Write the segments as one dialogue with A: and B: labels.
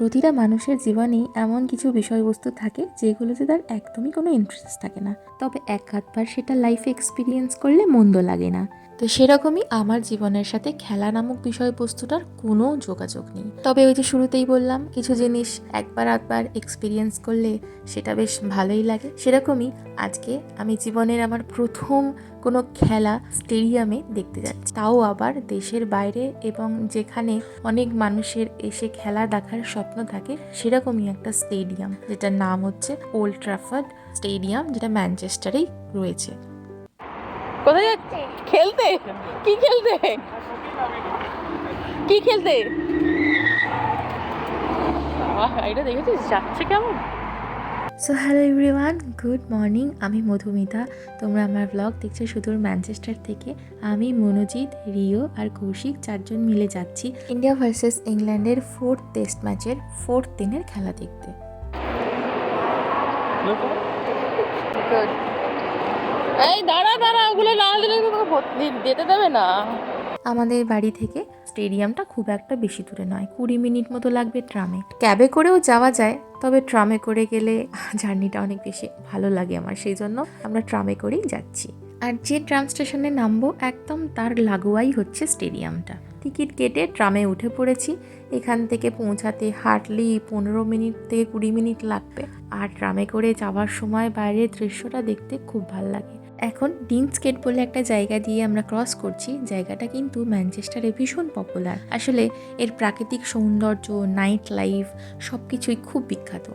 A: প্রতিটা মানুষের জীবনেই এমন কিছু বিষয়বস্তু থাকে যেগুলোতে তার একদমই কোনো ইন্টারেস্ট থাকে না। তবে এক হাতবার সেটা লাইফে এক্সপিরিয়েন্স করলে মন্দ লাগে না। তো সেরকমই আমার জীবনের সাথে খেলা নামক বিষয়বস্তুটার কোনো যোগাযোগ নেই। তবে ওই যে শুরুতেই বললাম, কিছু জিনিস একবার আধবার এক্সপিরিয়েন্স করলে সেটা বেশ ভালোই লাগে। সেরকমই আজকে আমি জীবনের আমার প্রথম কোনো খেলা স্টেডিয়ামে দেখতে যাচ্ছি। তাও আবার দেশের বাইরে এবং যেখানে অনেক মানুষের এসে খেলা দেখার স্বপ্ন থাকে, সেরকমই একটা স্টেডিয়াম যেটার নাম হচ্ছে ওল্ড ট্রাফার্ড স্টেডিয়াম যেটা ম্যানচেস্টারেই রয়েছে।
B: কোথায় যাচ্ছে? খেলতে? কি খেলতে? কি খেলতে? এটা দেখেছিস? যাচ্ছে কেমন?
A: So hello everyone good morning আমি মধুমিতা। তোমরা আমার ব্লগ দেখছ সুদূর ম্যানচেস্টার থেকে। আমি মনোজিৎ রিও আর কৌশিক চারজন মিলে যাচ্ছি ইন্ডিয়া ভার্সেস ইংল্যান্ডের ফোর্থ টেস্ট ম্যাচের ফোর্থ দিনের খেলা দেখতে।
B: এই দাঁড়া দাঁড়া, ওগুলো না দিলে যেতে দেবে না।
A: আমাদের বাড়ি থেকে স্টেডিয়ামটা খুব একটা বেশি দূরে নয়, কুড়ি মিনিট মতো লাগবে ট্রামে। ক্যাবে করেও যাওয়া যায়, তবে ট্রামে করে গেলে জার্নিটা অনেক বেশি ভালো লাগে আমার, সেই জন্য আমরা ট্রামে করেই যাচ্ছি। আর যে ট্রাম স্টেশনে নামবো, একদম তার লাগোয়াই হচ্ছে স্টেডিয়ামটা। টিকিট কেটে ট্রামে উঠে পড়েছি, এখান থেকে পৌঁছাতে হার্ডলি পনেরো মিনিট থেকে কুড়ি মিনিট লাগবে। আর ট্রামে করে যাওয়ার সময় বাইরের দৃশ্যটা দেখতে খুব ভালো লাগে। এখন ডিনস্কেট বলে একটা জায়গা দিয়ে আমরা ক্রস করছি, জায়গাটা কিন্তু ম্যানচেস্টারে ভীষণ পপুলার আসলে এর প্রাকৃতিক সৌন্দর্য নাইট লাইফ সব কিছুই খুব বিখ্যাত।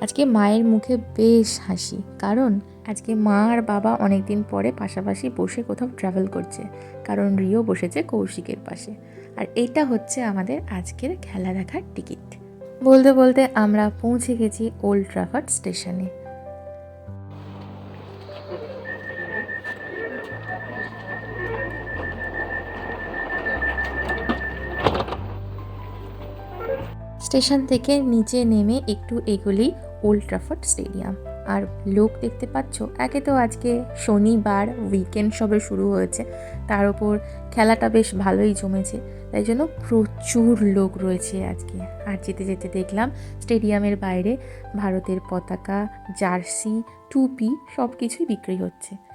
A: আজকে মায়ের মুখে বেশ হাসি, কারণ আজকে মা আর বাবা অনেকদিন পরে পাশাপাশি বসে কোথাও ট্রাভেল করছে, কারণ রিও বসেছে কৌশিকের পাশে। আর এটা হচ্ছে আমাদের আজকের খেলা দেখার টিকিট বলতে বলতে আমরা পৌঁছে গেছি ওল্ড ট্রাফার্ড স্টেশনে স্টেশন থেকে নিচে নেমে একটু এগোলেই ওল্ড ট্রাফার্ড স্টেডিয়াম। আর লোক দেখতে পাচ্ছ, একে তো আজকে শনিবার উইকেন্ড সবে শুরু হয়েছে। তার উপর খেলাটা বেশ ভালোই জমেছে। তাই জন্য প্রচুর লোক রয়েছে আজকে। আর যেতে যেতে দেখলাম স্টেডিয়ামের বাইরে ভারতের পতাকা, জার্সি, টুপি সব কিছুই বিক্রি হচ্ছে।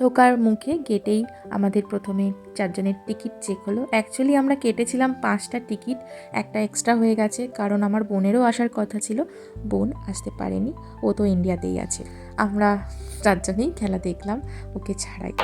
A: ঢোকার মুখে গেটেই আমাদের প্রথমে চারজনের টিকিট চেক হলো। অ্যাকচুয়ালি আমরা কেটেছিলাম পাঁচটা টিকিট, একটা এক্সট্রা হয়ে গেছে কারণ আমার বোনেরও আসার কথা ছিল। বোন আসতে পারেনি, ও তো ইন্ডিয়াতেই আছে। আমরা চারজনেই খেলা দেখলাম, ওকে ছাড়াই।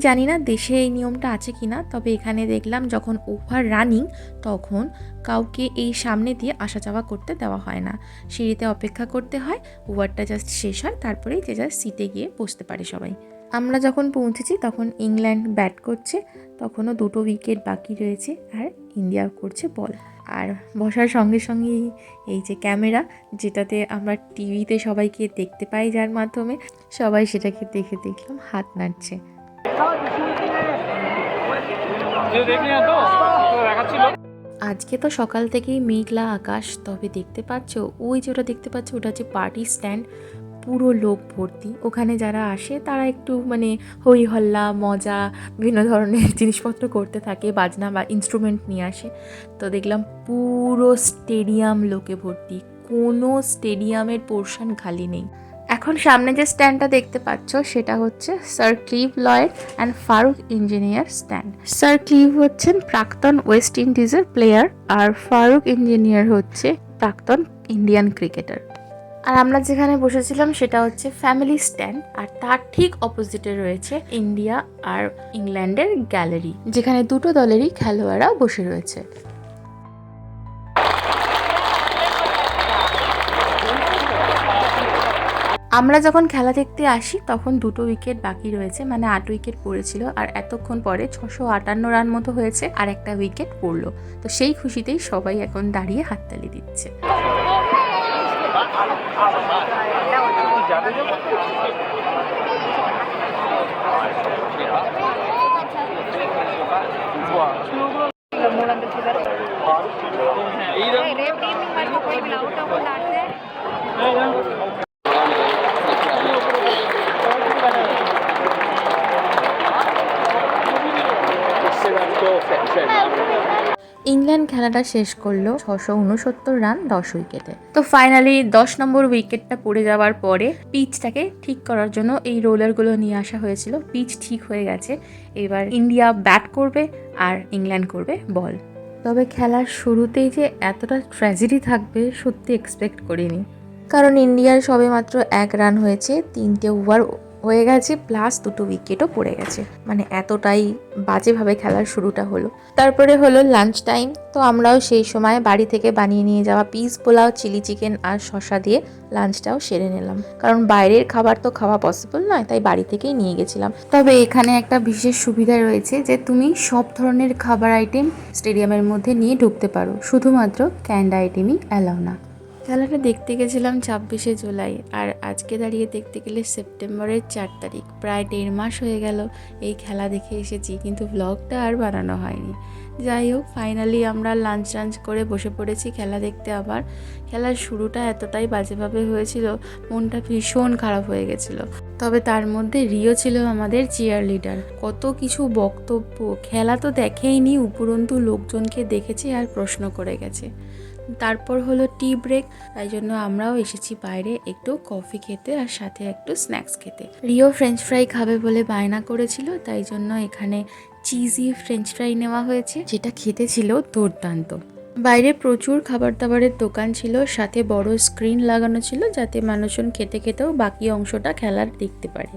A: জানি না দেশে এই নিয়মটা আছে কি না তবে এখানে দেখলাম যখন ওভার রানিং তখন কাউকে এই সামনে দিয়ে আসা যাওয়া করতে দেওয়া হয় না। সিঁড়িতে অপেক্ষা করতে হয় ওভারটা জাস্ট শেষ হয় তারপরেই যে যার সিটে গিয়ে বসতে পারে সবাই। আমরা যখন পৌঁছেছি, তখন ইংল্যান্ড ব্যাট করছে, তখনও দুটো উইকেট বাকি রয়েছে, আর ইন্ডিয়া করছে বল আর বসার সঙ্গে সঙ্গে এই যে ক্যামেরা যেটাতে আমরা টিভিতে সবাইকে দেখতে পাই যার মাধ্যমে সবাই সেটাকে দেখে দেখলাম, হাত নাড়ছে। আজকে তো সকাল থেকেই মেঘলা আকাশ, তবে দেখতে পাচ্ছ, ওই যে ওটা দেখতে পাচ্ছ, ওটা হচ্ছে পার্টি স্ট্যান্ড, পুরো লোক ভর্তি। ওখানে যারা আসে, তারা একটু মানে হই হল্লা মজা, বিভিন্ন ধরনের জিনিসপত্র করতে থাকে, বাজনা বা ইনস্ট্রুমেন্ট নিয়ে আসে। তো দেখলাম পুরো স্টেডিয়াম লোকে ভর্তি, কোনো স্টেডিয়ামের পোর্শন খালি নেই। এখন সামনে যে স্ট্যান্ডটা দেখতে পাচ্ছ, সেটা হচ্ছে sir Clive Lloyd and Farokh Engineer stand. Sir Clive হচ্ছেন প্রাক্তন ওয়েস্ট ইন্ডিজের প্লেয়ার, আর ফারুক ইঞ্জিনিয়ার হচ্ছে প্রাক্তন ইন্ডিয়ান ক্রিকেটার। আর আমরা যেখানে বসেছিলাম, সেটা হচ্ছে ফ্যামিলি স্ট্যান্ড, আর তার ঠিক অপোজিটে রয়েছে ইন্ডিয়া আর ইংল্যান্ডের গ্যালারি, যেখানে দুটো দলেরই খেলোয়াড়রা বসে রয়েছে। আমরা যখন খেলা দেখতে আসি, তখন দুটো উইকেট বাকি রয়েছে। মানে আট উইকেট পড়েছিল আর এতক্ষণ পরে ছশো আটান্ন রান মতো হয়েছে আর একটা উইকেট পড়ল। তো সেই খুশিতেই সবাই এখন দাঁড়িয়ে হাততালি দিচ্ছে। ইংল্যান্ড খেলাটা শেষ করল ছশো উনসত্তর রান, দশ উইকেটে। তো ফাইনালি দশ নম্বর উইকেটটা পড়ে যাওয়ার পরে পিচটাকে ঠিক করার জন্য এই রোলারগুলো নিয়ে আসা হয়েছিল। পিচ ঠিক হয়ে গেছে। এবার ইন্ডিয়া ব্যাট করবে আর ইংল্যান্ড করবে বল তবে খেলার শুরুতেই যে এতটা ট্র্যাজেডি থাকবে সত্যি এক্সপেক্ট করিনি। কারণ ইন্ডিয়ার সবেমাত্র এক রান হয়েছে, তিনটে ওভার হয়ে গেছে প্লাস দুটো উইকেটও পড়ে গেছে। মানে এতটাই বাজেভাবে খেলার শুরুটা হলো। তারপরে হলো লাঞ্চ টাইম তো আমরাও সেই সময় বাড়ি থেকে বানিয়ে নিয়ে যাওয়া পিস পোলাও চিলি চিকেন আর শশা দিয়ে লাঞ্চটাও সেরে নিলাম। কারণ বাইরের খাবার তো খাওয়া পসিবল নয়, তাই বাড়ি থেকেই নিয়ে গেছিলাম। তবে এখানে একটা বিশেষ সুবিধা রয়েছে যে, তুমি সব ধরনের খাবার আইটেম স্টেডিয়ামের মধ্যে নিয়ে ঢুকতে পারো। শুধুমাত্র ক্যান্ড আইটেমই অ্যালাউ না। খেলাটা দেখতে গেছিলাম ছাব্বিশে জুলাই, আর আজকে দাঁড়িয়ে দেখতে গেলে সেপ্টেম্বরের চার তারিখ, প্রায় দেড় মাস হয়ে গেল এই খেলা দেখে এসেছি, কিন্তু ব্লগটা আর বানানো হয়নি। যাই হোক ফাইনালি আমরা লাঞ্চ টাঞ্চ করে বসে পড়েছি খেলা দেখতে আবার। খেলার শুরুটা এতটাই বাজেভাবে হয়েছিল, মনটা ভীষণ খারাপ হয়ে গেছিল। তবে তার মধ্যে রিও ছিল আমাদের চিয়ার লিডার কত কিছু বক্তব্য, খেলা তো দেখেইনি, উপরন্তু লোকজনকে দেখেছে আর প্রশ্ন করে গেছে। তারপর হলো টি ব্রেক। তাই জন্য আমরাও এসেছি বাইরে একটু কফি খেতে আর সাথে একটু স্ন্যাক্স খেতে। রিও ফ্রেঞ্চ ফ্রাই খাবে বলে বায়না করেছিল, তাই জন্য এখানে চিজি ফ্রেঞ্চ ফ্রাই নেওয়া হয়েছে, যেটা খেতে ছিল দুর্দান্ত। বাইরে প্রচুর খাবার দাবারের দোকান ছিল, সাথে বড় স্ক্রিন লাগানো ছিল, যাতে মানুষজন খেতে খেতেও বাকি অংশটা খেলার দেখতে পারে।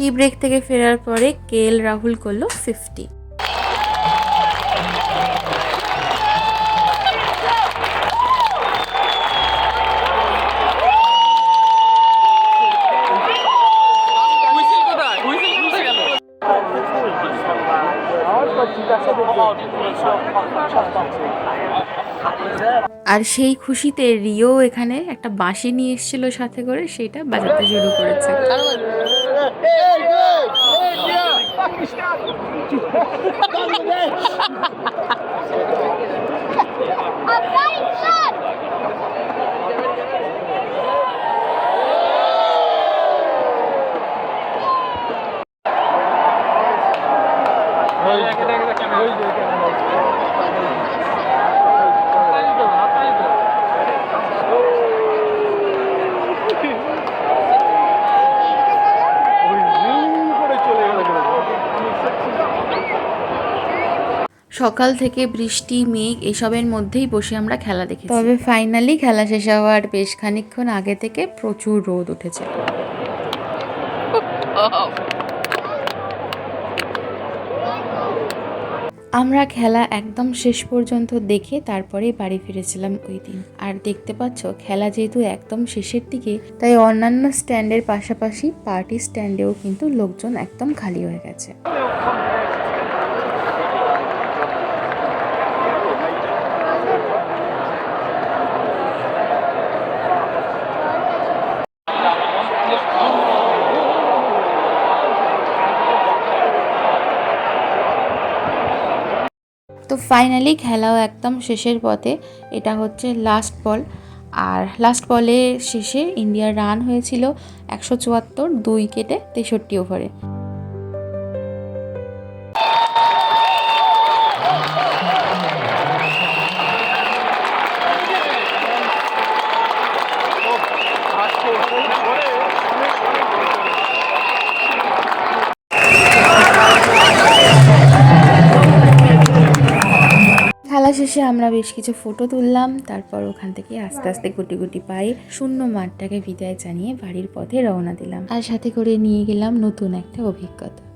A: টি ব্রেক থেকে ফেরার পরে কে এল রাহুল করল ফিফটি আর সেই খুশিতে রিও এখানে একটা বাঁশি নিয়ে এসেছিল সাথে করে, সেটা বাজাতে শুরু করেছে। Bangladesh! Afghanistan! Thank you. সকাল থেকে বৃষ্টি, মেঘ এসবের মধ্যেই বসে আমরা খেলা দেখি তবে ফাইনালি খেলা শেষ হওয়ার বেশ খানিকক্ষণ আগে থেকে প্রচুর রোদ উঠেছে। আমরা খেলা একদম শেষ পর্যন্ত দেখে তারপরে বাড়ি ফিরেছিলাম ওই দিন। আর দেখতে পাচ্ছ, খেলা যেহেতু একদম শেষের দিকে, তাই অন্যান্য স্ট্যান্ডের পাশাপাশি পার্টি স্ট্যান্ডেও কিন্তু লোকজন একদম খালি হয়ে গেছে। তো ফাইনালি খেলাও একদম শেষের পথে। এটা হচ্ছে লাস্ট বল আর লাস্ট বলে শেষে ইন্ডিয়ার রান হয়েছিল একশো চুয়াত্তর, দুই কেটে তেষট্টি ওভারে শেষে আমরা বেশ কিছু ফটো তুললাম, তারপর ওখান থেকে আস্তে আস্তে গুটি গুটি পায়ে শূন্য মাঠটাকে বিদায় জানিয়ে বাড়ির পথে রওনা দিলাম। আর সাথে করে নিয়ে গেলাম নতুন একটা অভিজ্ঞতা।